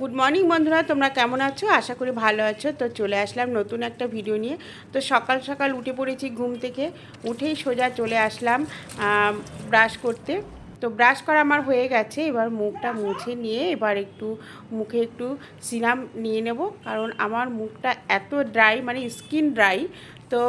Good morning বন্ধুরা, তোমরা কেমন আছো? আশা করি ভালো আছো। তো চলে আসলাম নতুন একটা ভিডিও নিয়ে। তো সকাল সকাল উঠে পড়েছি ঘুম থেকে। উঠেই সোজা চলে আসলাম ব্রাশ করতে। তো ব্রাশ করা আমার হয়ে গেছে। এবার মুখটা মুছে নিয়ে এবার একটু মুখে একটু সিরাম নিয়ে নেব। কারণ আমার মুখটা এত ড্রাই মানে স্কিন ড্রাই তো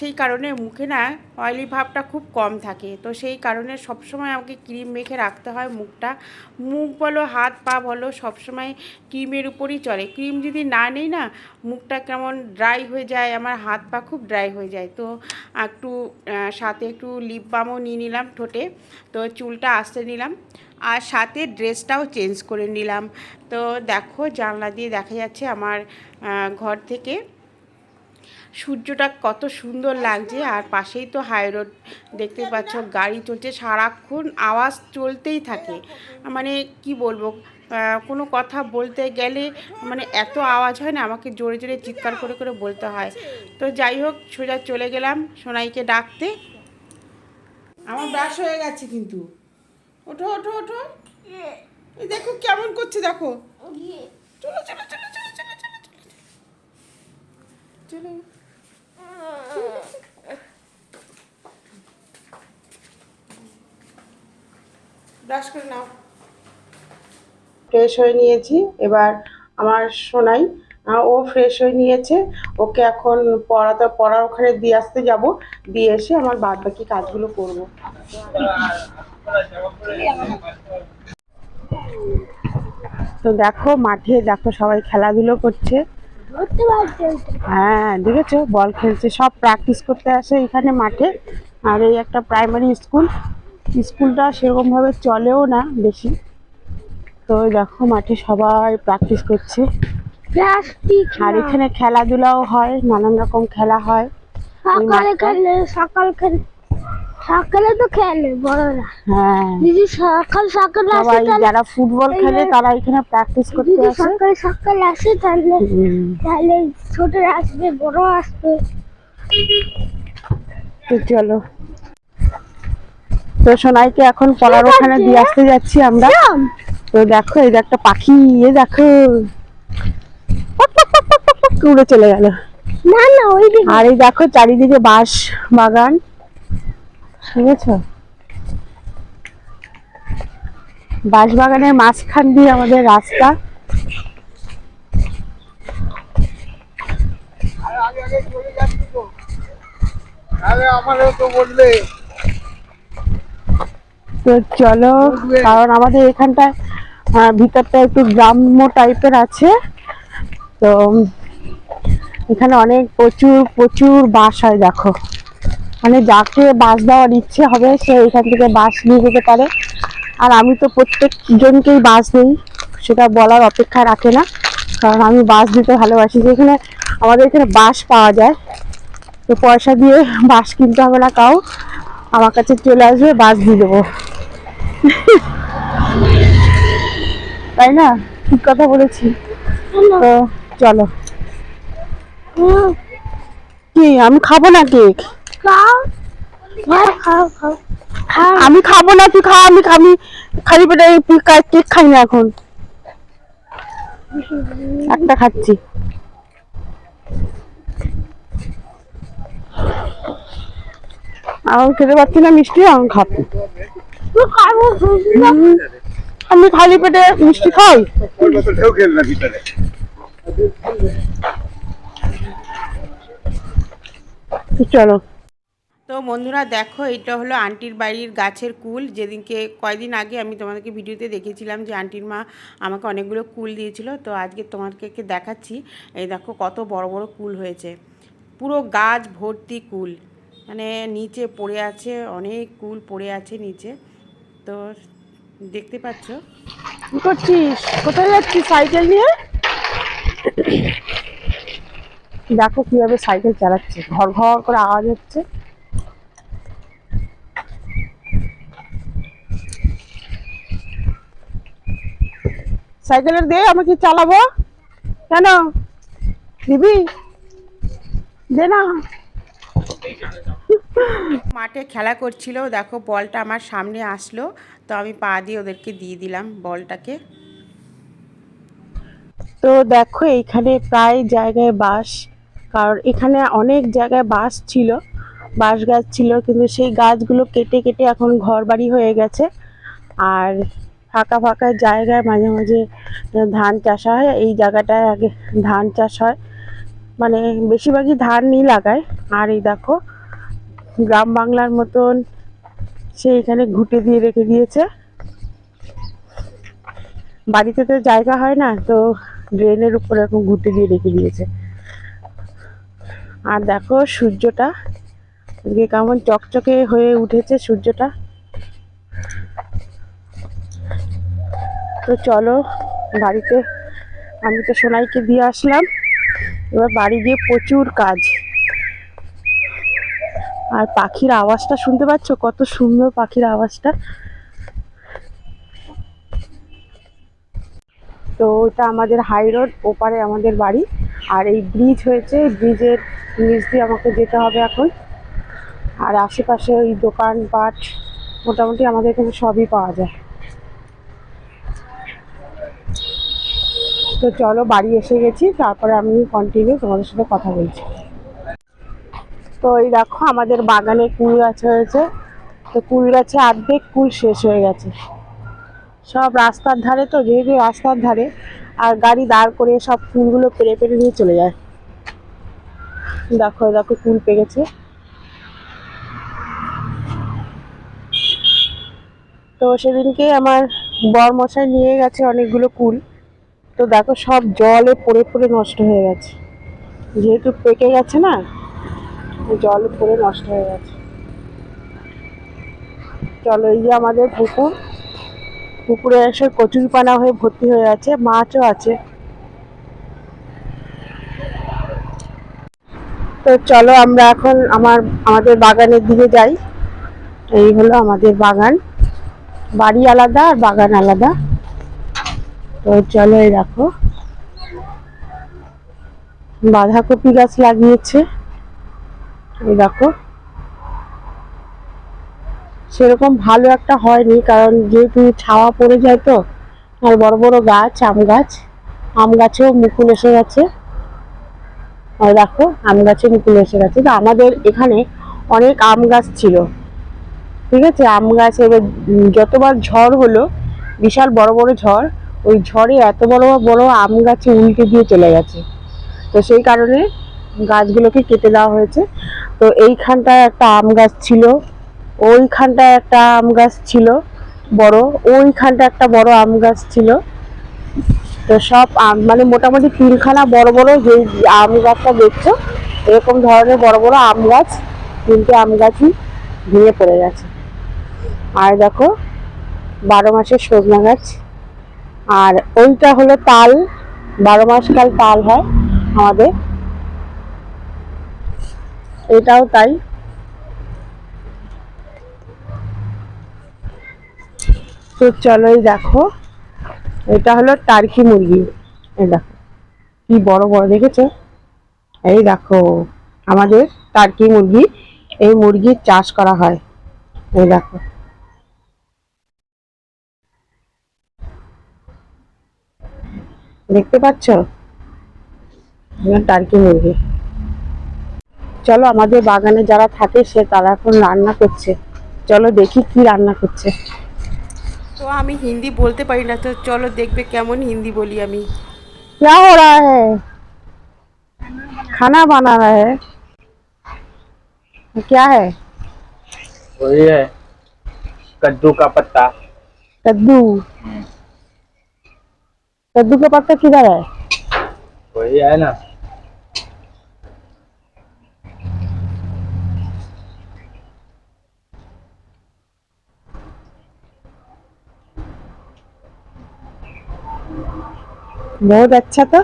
সেই কারণে মুখে না অয়েলি ভাবটা খুব কম থাকে। তো সেই কারণে সবসময় আমাকে ক্রিম মেখে রাখতে হয় মুখটা। মুখ বলো, হাত পা বলো, সবসময় ক্রিমের উপরই চলে। ক্রিম যদি না নেই না, মুখটা কেমন ড্রাই হয়ে যায়, আমার হাত পা খুব ড্রাই হয়ে যায়। তো একটু সাথে একটু লিপ বামও নিয়ে নিলাম ঠোঁটে। তো চুলটা আসতে নিলাম। আর সাথে ড্রেসটাও চেঞ্জ করে নিলাম। তো দেখো, জানলা দিয়ে দেখা যাচ্ছে আমার ঘর থেকে সূর্যটা কত সুন্দর লাগছে। আর পাশেই তো হাই রোড দেখতে পাচ্ছ গাড়ি চলছে সারাক্ষণ আওয়াজ চলতেই থাকে। মানে কি বলব কোনো কথা বলতে গেলে মানে এত আওয়াজ হয় না আমাকে জোরে জোরে চিৎকার করে করে বলতে হয়। তো যাই হোক সোজা চলে গেলাম সোনাইকে ডাকতে। আমার ব্রাশ হয়ে গেছে কিন্তু। ওঠো ওঠো ওঠো। দেখো কেমন করছে দেখো। চলো চলো চলো চলো চলো চলো। চলো। ফ্রেশ হয়ে নিয়েছি। এবার আমার সোনাই ও ফ্রেশ হয়ে নিয়েছে। ওকে এখন পড়াতে, পড়ার ওখানে দিয়ে আসতে যাব। দিয়ে এসে আমার বাদ বাকি কাজগুলো করব। তো দেখো, মাঠে দেখো সবাই খেলাধুলো করছে। হ্যাঁ দেখেছ? বল খেলছে। সব প্র্যাকটিস করতে আসে এখানে মাঠে। আর এই একটা প্রাইমারি স্কুল স্কুলটা সেরকমভাবে চলেও না বেশি। তো দেখো মাঠে সবাই প্র্যাকটিস করছে। আর এখানে খেলাধুলাও হয় নানান রকম খেলা হয়। সকাল খেলে সকালে তো খেলে বড়রা। হ্যাঁ। সকাল সকাল আসে যারা ফুটবল খেলে তারা এখানে প্র্যাকটিস করতে আসে। সকাল সকাল আসে তাহলে তাহলে ছোটরা আসবে বড় আসবে। তো চলো। তো সোনাইকে এখন পড়ার ওখানে দিয়ে আসতে যাচ্ছি আমরা। তো দেখো এই যে একটা পাখি এ দেখো। উড়ে চলে গেল। না না ওই আর এই দেখো চারিদিকে বাঁশ বাগান। বুঝেছ বাঁশ বাগানের মাঝখান দিয়ে আমাদের রাস্তা। তো চলো, কারণ আমাদের এখানটায় ভিতরটা একটু গ্রাম্য টাইপের আছে। তো এখানে অনেক প্রচুর প্রচুর বাস হয়, দেখো। মানে যাকে বাস দেওয়ার ইচ্ছে হবে, সে এখান থেকে বাস নিয়ে যেতে পারে। আর আমি তো প্রত্যেকজনকেই বাস দিই, সেটা বলার অপেক্ষা রাখে না। কারণ আমি বাস দিতে ভালোবাসি। যেখানে আমাদের এখানে বাস পাওয়া যায়, তো পয়সা দিয়ে বাস কিনতে হবে না কাউ। আমার কাছে চলে আসবে, বাস দিয়ে দেবো। তাই না? ঠিক কথা বলেছি। তো চলো। কি, আমি খাব না কেক? আমি খাব না তুই খা আমি আমি খালি পেটে কেক খাই না এখন। একটা খাচ্ছি। আর খেতে পারছি না মিষ্টি আমি খাব। আমি খালি পেটে মিষ্টি খাই। চলো। তো বন্ধুরা দেখো, এটা হলো আন্টির বাড়ির গাছের কুল। যেদিনকে, কয়দিন আগে আমি তোমাদেরকে ভিডিওতে দেখেছিলাম যে আন্টির মা আমাকে অনেকগুলো কুল দিয়েছিল। তো আজকে তোমাদেরকে দেখাচ্ছি। এই দেখো কত বড় বড় কুল হয়েছে। পুরো গাছ ভর্তি কুল। মানে নিচে পড়ে আছে, অনেক কুল পড়ে আছে নিচে। তো দেখতে পাচ্ছ? কি করছিস? কোথায় যাচ্ছিস সাইকেল নিয়ে? দেখো কীভাবে সাইকেল চালাচ্ছে। ঘর ঘর করে আওয়াজ হচ্ছে। সাইকেলের দে আমাকে চালাবো? কেন? দিবি? দে না। মাঠে খেলা করছিল দেখো বলটা আমার সামনে আসলো তো আমি পা দিয়ে ওদেরকে দিয়ে দিলাম বলটাকে। তো দেখো এইখানে প্রায় জায়গায় বাস কারণ এখানে অনেক জায়গায় বাস ছিল বাঁশ গাছ ছিল কিন্তু সেই গাছগুলো কেটে কেটে এখন ঘর বাড়ি হয়ে গেছে। আর ফাঁকা ফাঁকা জায়গায় মাঝে মাঝে ধান চাষ হয়। এই জায়গাটায় আগে ধান চাষ হয়। মানে বেশিরভাগই ধানই লাগায়। আর এই দেখো, গ্রাম বাংলার মতন সে এখানে ঘুটে দিয়ে রেখে দিয়েছে। বাড়িতে তো জায়গা হয় না, তো ড্রেনের উপর এরকম ঘুটে দিয়ে রেখে দিয়েছে। আর দেখো সূর্যটা কেমন চকচকে হয়ে উঠেছে সূর্যটা। তো চলো, বাড়িতে আমি তো সোনাইকে দিয়ে আসলাম। এবার বাড়ি গিয়ে প্রচুর কাজ। আর পাখির আওয়াজটা শুনতে পাচ্ছ? কত সুন্দর পাখির আওয়াজটা। তো ওটা আমাদের হাই রোড ওপারে আমাদের বাড়ি। আর এই ব্রিজ হয়েছে ব্রিজের নিচ দিয়ে আমাকে যেতে হবে এখন। আর আশেপাশে ওই দোকানপাট, মোটামুটি আমাদের এখানে সবই পাওয়া যায়। তো চলো বাড়ি এসে গেছি, তারপরে আমি কন্টিনিউ তোমাদের সাথে কথা বলছি। তো এই দেখো, আমাদের বাগানে কুল গাছ হয়েছে। তো কুল গাছে অর্ধেক কুল শেষ হয়ে গেছে। সব রাস্তার ধারে তো, যেহেতু রাস্তার ধারে, আর গাড়ি দাঁড় করে সব ফুলগুলো পেরে পেরে নিয়ে চলে যায়। দেখো দেখো, কুল পেকেছে। তো সেদিনকে আমার বর মশাই নিয়ে গেছে অনেকগুলো কুল। তো দেখো সব জলে পড়ে পড়ে নষ্ট হয়ে গেছে। যেহেতু পেকে গেছে না, জলে পড়ে নষ্ট হয়ে গেছে। চলো এই যে আমাদের পুকুর। পুকুরে এসে কচুরি পানা হয়ে ভর্তি হয়ে আছে, মাছও আছে। তো চলো আমরা এখন আমার, আমাদের বাগানের দিকে যাই। এই হলো আমাদের বাগান। বাড়ি আলাদা আর বাগান আলাদা। তো চলো এই দেখো। বাঁধাকপি গাছ লাগিয়েছে। এই দেখো। সেরকম ভালো একটা হয়নি, কারণ যেহেতু ছাওয়া পড়ে যায় তো, আর বড় বড় গাছ, আম গাছ, আম গাছেও মুকুল এসে গেছে। আর দেখো, আম গাছে মুকুল এসে গেছে। তো আমাদের এখানে অনেক আম গাছ ছিল। ঠিক আছে? আম গাছ এবার যতবার ঝড় হলো, বিশাল বড় বড় ঝড় ওই ঝড়ে এত বড় বড় আম গাছে উল্টে দিয়ে চলে গেছে। তো সেই কারণে গাছগুলোকে কেটে দেওয়া হয়েছে। তো এইখানটায় একটা আম গাছ ছিল, ওইখানটায় একটা আম গাছ ছিল বড় ওইখানটা একটা বড় আম গাছ ছিল। তো সব আম মানে মোটামুটি তিনখানা বড় বড় যে আম গাছটা দেখছ, এরকম ধরনের বড় বড় আম গাছ তিনটে আম গাছই ভেঙে পড়ে গেছে। আর দেখো, বারো মাসের সজনা গাছ। আর ওইটা হলো তাল, বারো মাস কাল তাল হয় আমাদের। এটাও তাই। তো চলো এই দেখো, এটা হলো টার্কি মুরগি। এই দেখো, কি বড় বড় দেখেছ? এই দেখো, আমাদের টার্কি মুরগি, এই মুরগির চাষ করা হয়। এই দেখো। দেখতে পাচ্ছ এগুলো টার্কি মুরগি চলো আমাদের বাগানে যারা থাকে সে তারা এখন রান্না করছে চলো দেখি কি রান্না করছে তো আমি হিন্দি বলতে পারি না তো চলো দেখবে কেমন হিন্দি বলি আমি क्या हो रहा है खाना बना रहा है क्या है वही है कद्दू का पत्ता कद्दू कद्दू का पत्ता किधर है? वही है ना। बहुत अच्छा था।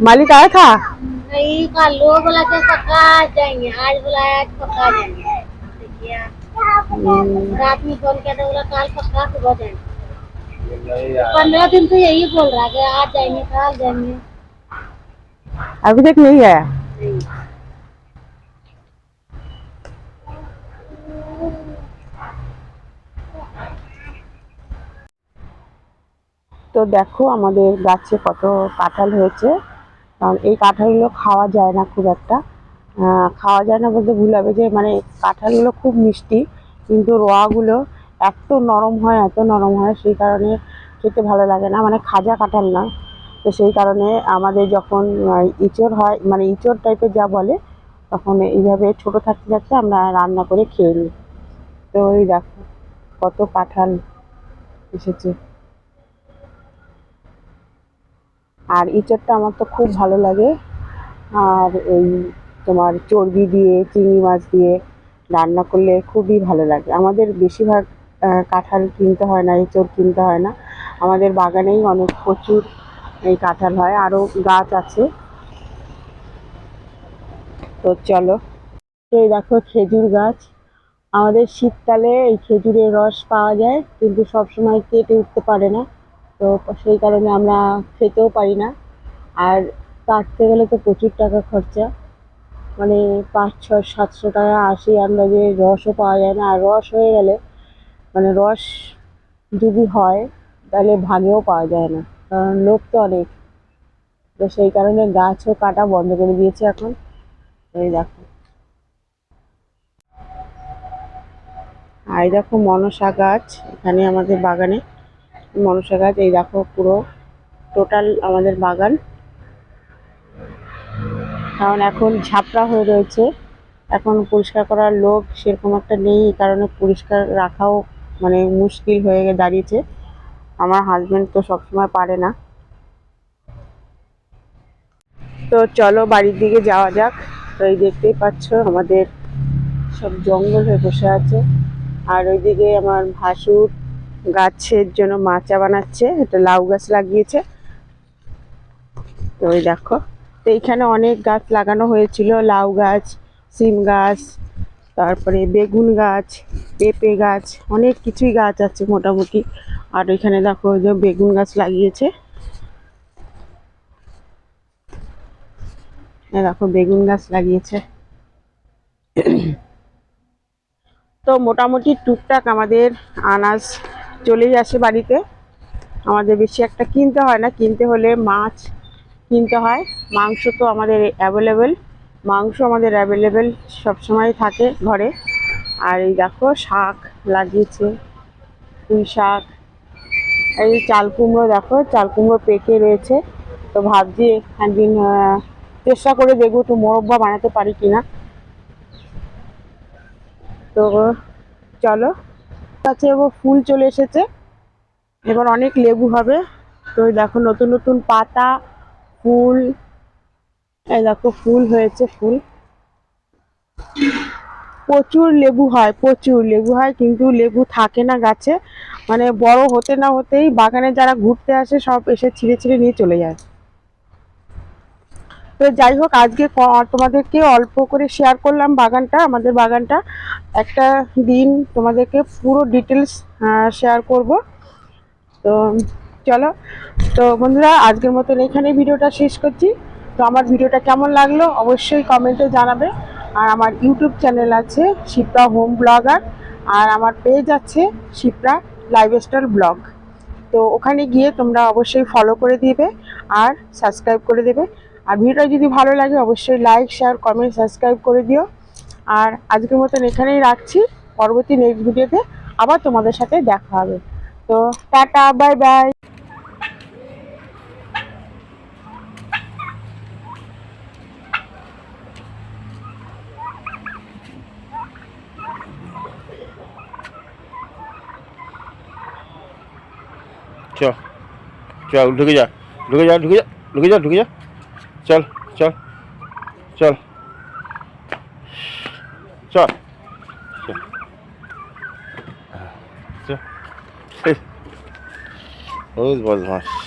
मालिक आया था? नहीं कल लोग बोला थे पक्का आज जाएँगे। आज बुलाया आज पक्का जाएँगे। रात में फोन किया था बोला कल पक्का सुबह जाएंगे नहीं यार पंद्रह दिन से यही बोल रहा है कि आज जाएंगे कल जाएंगे अभी तक नहीं आया नहीं তো দেখো আমাদের গাছে কত কাঁঠাল হয়েছে কারণ এই কাঁঠালগুলো খাওয়া যায় না খুব একটা আহ, খাওয়া যায় না বলতে ভুল হবে যে মানে কাঁঠালগুলো খুব মিষ্টি, কিন্তু রোয়াগুলো এত নরম হয়, এত নরম হয়, সেই কারণে খেতে ভালো লাগে না। মানে খাজা কাঁঠাল না। তো সেই কারণে আমাদের যখন ইঁচড় হয় মানে ইঁচড় টাইপের যা বলে, তখন এইভাবে ছোট থাকতে থাকতে আমরা রান্না করে খেয়ে নিই। তো ওই দেখো, কত কাঁঠাল এসেছে। আর ইঁচড়টা আমার তো খুব ভালো লাগে। আর এই তোমার চর্বি দিয়ে, চিংড়ি মাছ দিয়ে রান্না করলে খুবই ভালো লাগে। আমাদের বেশিরভাগ কাঁঠাল কিনতে হয় না, এঁচড় কিনতে হয় না। আমাদের বাগানেই অনেক প্রচুর এই কাঁঠাল হয়। আরও গাছ আছে। তো চলো। তো দেখো খেজুর গাছ। আমাদের শীতকালে এই খেজুরের রস পাওয়া যায়, কিন্তু সবসময় কেটে উঠতে পারে না। তো সেই কারণে আমরা খেতেও পারি না। আর কাটতে গেলে তো প্রচুর টাকা খরচা। মানে পাঁচ, ছয়, সাতশো টাকা আসি আন্দাজে রসও পাওয়া যায় না। আর রস হয়ে গেলে মানে রস যদি হয়, তাহলে ভাগেও পাওয়া যায় না। কারণ লোক তো অনেক। তো সেই কারণে গাছও কাটা বন্ধ করে দিয়েছে এখন। এই দেখো। আর দেখো মনসা গাছ এখানে আমাদের বাগানে। মনসা গাছ, এই দেখো পুরো। টোটাল আমাদের বাগান। কারণ এখন ঝাপড়া হয়ে রয়েছে। এখন পরিষ্কার করার লোক সেরকম একটা নেই, এই কারণে পরিষ্কার রাখাও মানে মুশকিল হয়ে দাঁড়িয়েছে। আমার হাজব্যান্ড তো সবসময় পারে না। তো চলো বাড়ির দিকে যাওয়া যাক। তো এই দেখতেই পাচ্ছ আমাদের সব জঙ্গল হয়ে বসে আছে। আর ওইদিকে আমার ভাসুর গাছের জন্য মাচা বানাচ্ছে। এটা লাউ গাছ লাগিয়েছে। তো ওই দেখো। তো এইখানে অনেক গাছ লাগানো হয়েছিল, লাউ গাছ, সিম গাছ, তারপরে বেগুন গাছ, পেঁপে গাছ, অনেক কিছুই গাছ আছে মোটামুটি। আর এখানে দেখো যে বেগুন গাছ লাগিয়েছে। দেখো বেগুন গাছ লাগিয়েছে। তো মোটামুটি টুকটাক আমাদের আনাজ চলেই আসে বাড়িতে। আমাদের বেশি একটা কিনতে হয় না, কিনতে হলে মাছ কিনতে হয়। মাংস তো আমাদের অ্যাভেলেবেল মাংস আমাদের অ্যাভেলেবেল সবসময় থাকে ঘরে। আর এই দেখো, শাক লাগিয়েছে, পুঁই শাক। এই চাল কুমড়ো দেখো, চাল কুমড়ো পেকে রয়েছে। তো ভাবছি একদিন চেষ্টা করে দেখব একটু মোরব্বা বানাতে পারি কিনা। তো চলো, কাছে ফুল চলে এসেছে। এবার অনেক লেবু হবে। তো দেখো, নতুন নতুন পাতা ফুল। এই দেখো, ফুল হয়েছে, ফুল। প্রচুর লেবু হয়, প্রচুর লেবু হয়, কিন্তু লেবু থাকে না গাছে। মানে বড় হতে না হতেই বাগানে যারা ঘুরতে আসে, সব এসে ছিঁড়ে ছিঁড়ে নিয়ে চলে যায়। তো যাই হোক, আজকে তোমাদেরকে অল্প করে শেয়ার করলাম বাগানটা, আমাদের বাগানটা। একটা দিন তোমাদেরকে পুরো ডিটেলস শেয়ার করব। তো চলো। তো বন্ধুরা, আজকের মতন এখানেই ভিডিওটা শেষ করছি। তো আমার ভিডিওটা কেমন লাগল অবশ্যই কমেন্টে জানাবে। আর আমার ইউটিউব চ্যানেল আছে শিপ্রা হোম ব্লগার আর আমার পেজ আছে শিপ্রা লাইফস্টাইল ব্লগ তো ওখানে গিয়ে তোমরা অবশ্যই ফলো করে দিবে আর সাবস্ক্রাইব করে দেবে। আর ভিডিওটা যদি ভালো লাগে, অবশ্যই লাইক শেয়ার কমেন্ট সাবস্ক্রাইব করে দিও। আর আজকের মতন এখানেই রাখছি। পরবর্তী নেক্সট ভিডিওতে আবার তোমাদের সাথে দেখা হবে। তো টাটা বাই বাই চল ঢুকে যা ঢুকে যা ঢুকে যা ঢুকে যা ঢুকে যা। চল চল চল। চল। চল। এই, বদমাস